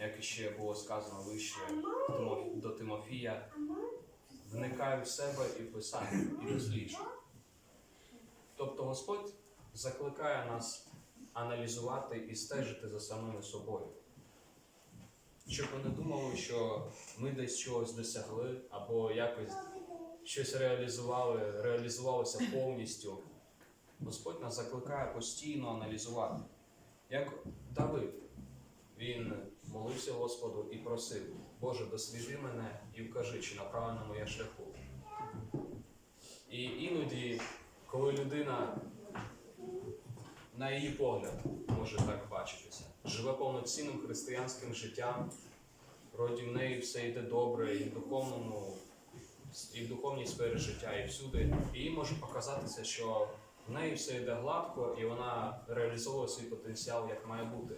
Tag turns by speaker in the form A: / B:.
A: як іще було сказано вище до Тимофія, вникай в себе і в писання, і досліджуй. Тобто Господь закликає нас аналізувати і стежити за самими собою. Щоб ви не думали, що ми десь чогось досягли або якось щось реалізували, реалізувалося повністю. Господь нас закликає постійно аналізувати. Як Давид, молився Господу і просив, Боже, досліди мене і вкажи, чи на я шляху. І іноді, коли людина, на її погляд, може так бачитися, живе повноцінним християнським життям, вроді в неї все йде добре, і в духовному, і в духовній сфері життя, і всюди, і їй може показатися, що в неї все йде гладко, і вона реалізовує свій потенціал як має бути.